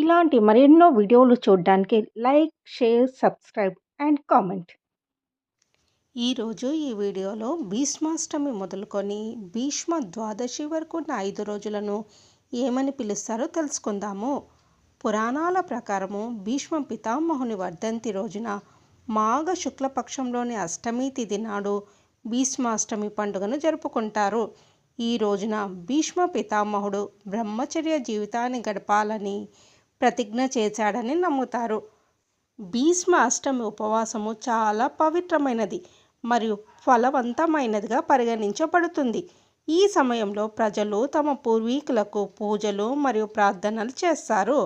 ఇలాంటి మరెన్నో వీడియోలు చూడడానికి like share subscribe and comment. ఈరోజు ఈ వీడియోలో భీష్మాష్టమి మొదలుకొని భీష్మ ద్వాదశి వరకు ఉన్న ఐదు రోజులను ఏమని పిలుస్తారో తెలుసుకుందాము. పురాణాల ప్రకారము భీష్మ పితామహుని వర్ధంతి రోజున మాఘ శుక్లపక్షంలోని అష్టమి తిథి నాడు భీష్మాష్టమి పండుగను జరుపుకుంటారు. ఈ రోజున భీష్మ పితామహుడు బ్రహ్మచర్య జీవితాన్ని గడపాలని ప్రతిజ్ఞ చేశాడని నమ్ముతారు. భీష్మ అష్టమి ఉపవాసము చాలా పవిత్రమైనది మరియు ఫలవంతమైనదిగా పరిగణించబడుతుంది. ఈ సమయంలో ప్రజలు తమ పూర్వీకులకు పూజలు మరియు ప్రార్థనలు చేస్తారు.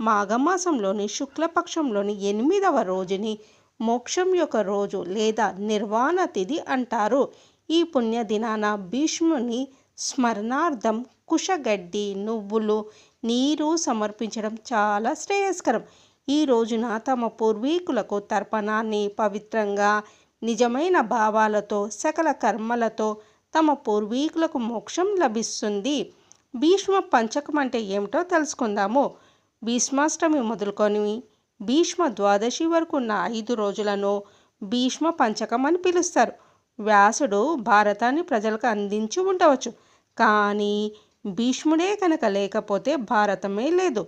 మాఘమాసంలోని శుక్లపక్షంలోని ఎనిమిదవ రోజుని మోక్షం యొక్క రోజు లేదా నిర్వాణ తిథి అంటారు. ఈ పుణ్యదినాన భీష్ముని స్మరణార్థం కుషగడ్డి నువ్వులు నీరు సమర్పించడం చాలా శ్రేయస్కరం. ఈ రోజున తమ పూర్వీకులకు తర్పణాన్ని పవిత్రంగా నిజమైన భావాలతో సకల కర్మలతో తమ పూర్వీకులకు మోక్షం లభిస్తుంది. భీష్మ పంచకం అంటే ఏమిటో తెలుసుకుందాము. భీష్మాష్టమి మొదలుకొని భీష్మ ద్వాదశి వరకు ఉన్న ఐదు రోజులను భీష్మ పంచకం అని పిలుస్తారు. వ్యాసుడు భారతాన్ని ప్రజలకు అందించి ఉండవచ్చు. కానీ భీష్ముడే కనుక లేకపోతే భారతమే లేదు.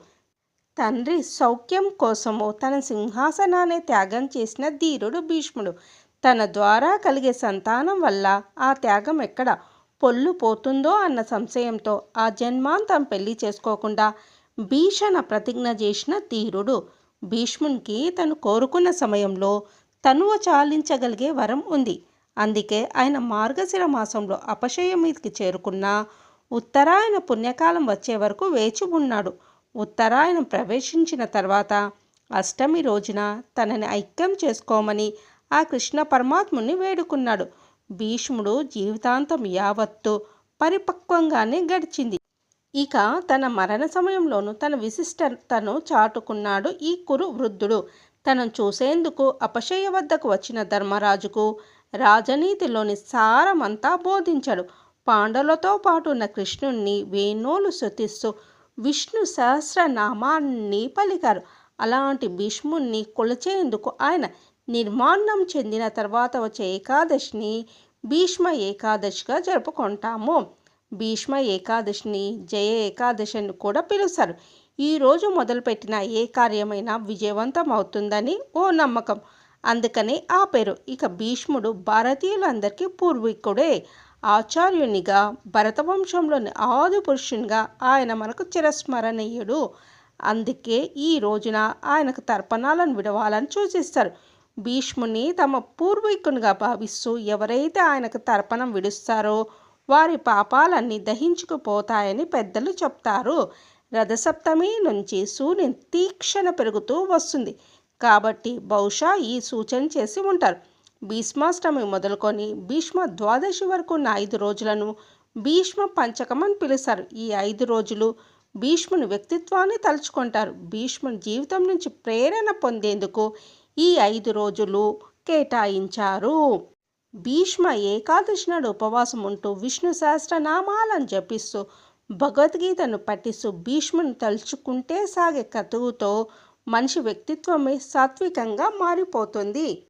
తండ్రి సౌఖ్యం కోసము తన సింహాసనాన్ని త్యాగం చేసిన ధీరుడు భీష్ముడు. తన ద్వారా కలిగే సంతానం వల్ల ఆ త్యాగం ఎక్కడ పొల్లు పోతుందో అన్న సంశయంతో ఆ జన్మాంతం పెళ్ళి చేసుకోకుండా భీషణ ప్రతిజ్ఞ చేసిన ధీరుడు భీష్మునికి తను కోరుకున్న సమయంలో తనువు చాలించగలిగే వరం ఉంది. అందుకే ఆయన మార్గశిర మాసంలో అపశయ మీదకి చేరుకున్న ఉత్తరాయణ పుణ్యకాలం వచ్చే వరకు వేచి ఉన్నాడు. ఉత్తరాయణం ప్రవేశించిన తర్వాత అష్టమి రోజున తనని ఐక్యం చేసుకోమని ఆ కృష్ణ పరమాత్ముని వేడుకున్నాడు. భీష్ముడు జీవితాంతం యావత్తు పరిపక్వంగానే గడిచింది. ఇక తన మరణ సమయంలోనూ తన విశిష్టతను చాటుకున్నాడు ఈ కురు వృద్ధుడు. తనను చూసేందుకు అపశయ వద్దకు వచ్చిన ధర్మరాజుకు రాజనీతిలోని సారమంతా బోధించాడు. పాండవులతో పాటు ఉన్న కృష్ణుణ్ణి వేణోలు శృతిస్తూ విష్ణు సహస్రనామాన్ని పలికారు. అలాంటి భీష్ముణ్ణి కొలిచేందుకు ఆయన నిర్మాణం చెందిన తర్వాత వచ్చే ఏకాదశిని భీష్మ ఏకాదశిగా జరుపుకుంటాము. భీష్మ ఏకాదశిని జయ ఏకాదశి అని కూడా పిలుస్తారు. ఈరోజు మొదలుపెట్టిన ఏ కార్యమైనా విజయవంతం అవుతుందని ఓ నమ్మకం. అందుకనే ఆ పేరు. ఇక భీష్ముడు భారతీయులందరికీ పూర్వీకుడే. ఆచార్యునిగా భరతవంశంలోని ఆది పురుషునిగా ఆయన మనకు చిరస్మరణీయుడు. అందుకే ఈ రోజున ఆయనకు తర్పణాలను విడవాలని సూచిస్తారు. భీష్ముని తమ పూర్వీకునిగా భావిస్తూ ఎవరైతే ఆయనకు తర్పణం విడుస్తారో వారి పాపాలన్నీ దహించుకుపోతాయని పెద్దలు చెప్తారు. రథసప్తమి నుంచి సూర్యుని తీక్షణ పెరుగుతూ వస్తుంది. కాబట్టి బహుశా ఈ సూచన చేసి ఉంటారు. భీష్మాష్టమి మొదలుకొని భీష్మ ద్వాదశి వరకు ఉన్న ఐదు రోజులను భీష్మ పంచకం అని పిలుస్తారు. ఈ ఐదు రోజులు భీష్ముని వ్యక్తిత్వాన్ని తలుచుకుంటారు. భీష్ముని జీవితం నుంచి ప్రేరణ పొందేందుకు ఈ ఐదు రోజులు కేటాయించారు. భీష్మ ఏకాదశి నాడు ఉపవాసం ఉంటూ విష్ణు సహస్రనామాలను జపిస్తూ భగవద్గీతను పఠిస్తూ భీష్ముని తలుచుకుంటే సాగే కతువుతో మనిషి వ్యక్తిత్వమే సాత్వికంగా మారిపోతుంది.